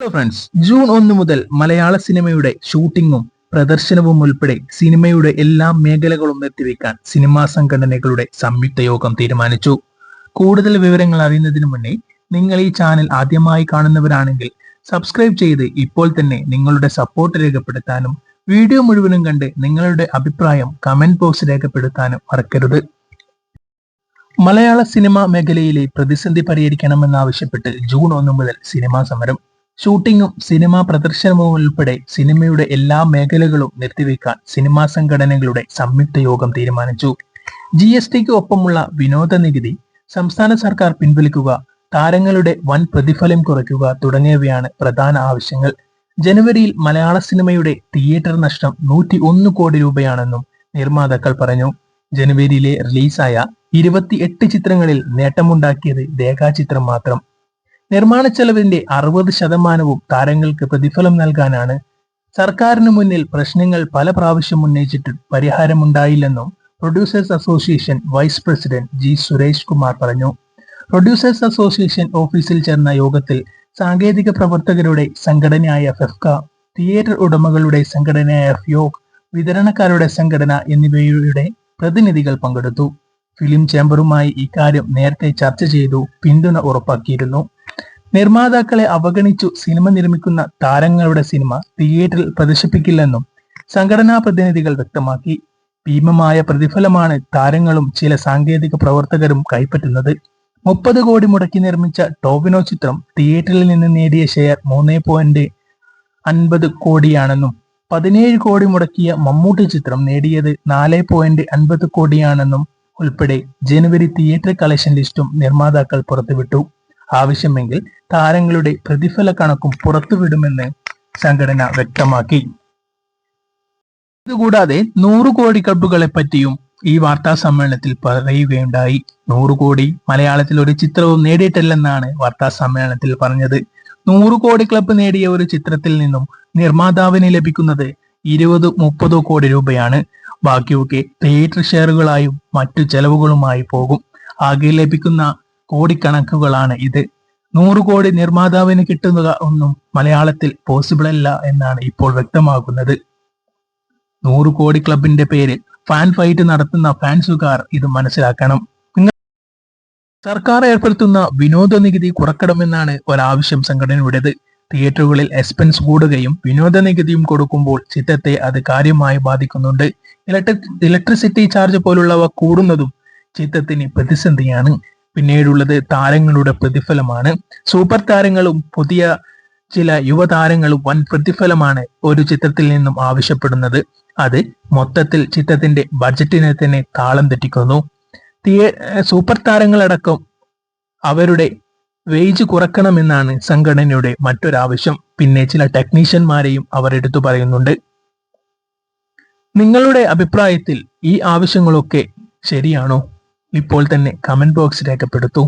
Hello friends June ഒന്ന് മുതൽ മലയാള സിനിമയുടെ ഷൂട്ടിങ്ങും പ്രദർശനവും ഉൾപ്പെടെ സിനിമയുടെ എല്ലാ മേഖലകളും നിർത്തിവെക്കാൻ സിനിമാ സംഘടനകളുടെ സംയുക്ത യോഗം തീരുമാനിച്ചു. കൂടുതൽ വിവരങ്ങൾ അറിയുന്നതിന് മുന്നേ നിങ്ങൾ ഈ ചാനൽ ആദ്യമായി കാണുന്നവരാണെങ്കിൽ സബ്സ്ക്രൈബ് ചെയ്ത് ഇപ്പോൾ തന്നെ നിങ്ങളുടെ സപ്പോർട്ട് രേഖപ്പെടുത്താനും വീഡിയോ മുഴുവനും കണ്ട് നിങ്ങളുടെ അഭിപ്രായം കമന്റ് ബോക്സ് രേഖപ്പെടുത്താനും മറക്കരുത്. മലയാള സിനിമാ മേഖലയിലെ പ്രതിസന്ധി പരിഹരിക്കണമെന്നാവശ്യപ്പെട്ട് ജൂൺ ഒന്ന് മുതൽ സിനിമാ സമരം. ഷൂട്ടിങ്ങും സിനിമാ പ്രദർശനവും ഉൾപ്പെടെ സിനിമയുടെ എല്ലാ മേഖലകളും നിർത്തിവെക്കാൻ സിനിമാ സംഘടനകളുടെ സംയുക്ത യോഗം തീരുമാനിച്ചു. ജി എസ് ടിക്ക് ഒപ്പമുള്ള വിനോദ നികുതി സംസ്ഥാന സർക്കാർ പിൻവലിക്കുക താരങ്ങളുടെ വൻ പ്രതിഫലം കുറയ്ക്കുക തുടങ്ങിയവയാണ് പ്രധാന ആവശ്യങ്ങൾ. ജനുവരിയിൽ മലയാള സിനിമയുടെ തിയേറ്റർ നഷ്ടം നൂറ്റി ഒന്ന് കോടി രൂപയാണെന്നും നിർമ്മാതാക്കൾ പറഞ്ഞു. ജനുവരിയിലെ റിലീസായ ഇരുപത്തിയെട്ട് ചിത്രങ്ങളിൽ നേട്ടമുണ്ടാക്കിയത് രേഖാചിത്രം മാത്രം. നിർമ്മാണ ചെലവിന്റെ അറുപത് ശതമാനവും താരങ്ങൾക്ക് പ്രതിഫലം നൽകാനാണ് സർക്കാരിന് മുന്നിൽ പ്രശ്നങ്ങൾ പല പ്രാവശ്യം ഉന്നയിച്ചിട്ടും പരിഹാരമുണ്ടായില്ലെന്നും producers association vice president G Suresh Kumar പറഞ്ഞു. പ്രൊഡ്യൂസേഴ്സ് അസോസിയേഷൻ ഓഫീസിൽ ചേർന്ന യോഗത്തിൽ സാങ്കേതിക പ്രവർത്തകരുടെ സംഘടനയായ ഫെഫ്ക തിയേറ്റർ ഉടമകളുടെ സംഘടനയായ ഫ്യോക് വിതരണക്കാരുടെ സംഘടന എന്നിവയുടെ പ്രതിനിധികൾ പങ്കെടുത്തു. ഫിലിം ചേംബറുമായി ഇക്കാര്യം നേരത്തെ ചർച്ച ചെയ്തു പിന്തുണ ഉറപ്പാക്കിയിരുന്നു. നിർമ്മാതാക്കളെ അവഗണിച്ചു സിനിമ നിർമ്മിക്കുന്ന താരങ്ങളുടെ സിനിമ തിയേറ്ററിൽ പ്രദർശിപ്പിക്കില്ലെന്നും സംഘടനാ പ്രതിനിധികൾ വ്യക്തമാക്കി. ഭീമമായ പ്രതിഫലമാണ് താരങ്ങളും ചില സാങ്കേതിക പ്രവർത്തകരും കൈപ്പറ്റുന്നത്. മുപ്പത് കോടി മുടക്കി നിർമ്മിച്ച ടോവിനോ ചിത്രം തിയേറ്ററിൽ നിന്ന് നേടിയ ഷെയർ മൂന്ന് പോയിന്റ് അൻപത് കോടിയാണെന്നും പതിനേഴ് കോടി മുടക്കിയ മമ്മൂട്ടി ചിത്രം നേടിയത് നാല് പോയിന്റ് അൻപത് കോടിയാണെന്നും ഉൾപ്പെടെ ജനുവരി തിയേറ്റർ കളക്ഷൻ ലിസ്റ്റും നിർമ്മാതാക്കൾ പുറത്തുവിട്ടു. ആവശ്യമെങ്കിൽ താരങ്ങളുടെ പ്രതിഫല കണക്കും പുറത്തുവിടുമെന്ന് സംഘടന വ്യക്തമാക്കി. ഇതുകൂടാതെ നൂറ് കോടി ക്ലബുകളെ പറ്റിയും ഈ വാർത്താ സമ്മേളനത്തിൽ പറയുകയുണ്ടായി. നൂറ് കോടി മലയാളത്തിൽ ഒരു ചിത്രവും നേടിയിട്ടില്ലെന്നാണ് വാർത്താ സമ്മേളനത്തിൽ പറഞ്ഞത്. നൂറ് കോടി ക്ലബ് നേടിയ ഒരു ചിത്രത്തിൽ നിന്നും നിർമ്മാതാവിന് ലഭിക്കുന്നത് ഇരുപത് മുപ്പതോ കോടി രൂപയാണ്. ബാക്കിയൊക്കെ തിയേറ്റർ ഷെയറുകളായും മറ്റു ചെലവുകളുമായി പോകും. ആകെ ലഭിക്കുന്ന കോടിക്കണക്കുകളാണ് ഇത്. നൂറ് കോടി നിർമ്മാതാവിന് കിട്ടുന്നത് ഒന്നും മലയാളത്തിൽ പോസിബിൾ അല്ല എന്നാണ് ഇപ്പോൾ വ്യക്തമാകുന്നത്. നൂറ് കോടി ക്ലബിന്റെ പേരിൽ ഫാൻ ഫൈറ്റ് നടത്തുന്ന ഫാൻസുകാർ ഇത് മനസ്സിലാക്കണം. സർക്കാർ ഏർപ്പെടുത്തുന്ന വിനോദ നികുതി കുറക്കണമെന്നാണ് ഒരാവശ്യം സംഘടനയുടേത്. തിയേറ്ററുകളിൽ എക്സ്പെൻസ് കൂടുകയും വിനോദ നികുതിയും കൊടുക്കുമ്പോൾ ചിത്രത്തെ അത് കാര്യമായി ബാധിക്കുന്നുണ്ട്. ഇലക്ട്രിസിറ്റി ചാർജ് പോലുള്ളവ കൂടുന്നതും ചിത്രത്തിന് പ്രതിസന്ധിയാണ്. പിന്നീടുള്ളത് താരങ്ങളുടെ പ്രതിഫലമാണ്. സൂപ്പർ താരങ്ങളും പുതിയ ചില യുവതാരങ്ങളും വൻ പ്രതിഫലമാണ് ഒരു ചിത്രത്തിൽ നിന്നും ആവശ്യപ്പെടുന്നത്. അത് മൊത്തത്തിൽ ചിത്രത്തിന്റെ ബഡ്ജറ്റിനെ തന്നെ താളം തെറ്റിക്കുന്നു. തിയേ സൂപ്പർ താരങ്ങളടക്കം അവരുടെ വേജ് കുറക്കണമെന്നാണ് സംഘടനയുടെ മറ്റൊരാവശ്യം. പിന്നെ ചില ടെക്നീഷ്യന്മാരെയും അവർ എടുത്തു പറയുന്നുണ്ട്. നിങ്ങളുടെ അഭിപ്രായത്തിൽ ഈ ആവശ്യങ്ങളൊക്കെ ശരിയാണോ? ഇപ്പോൾ തന്നെ കമന്റ് ബോക്സ് രേഖപ്പെടുത്തൂ.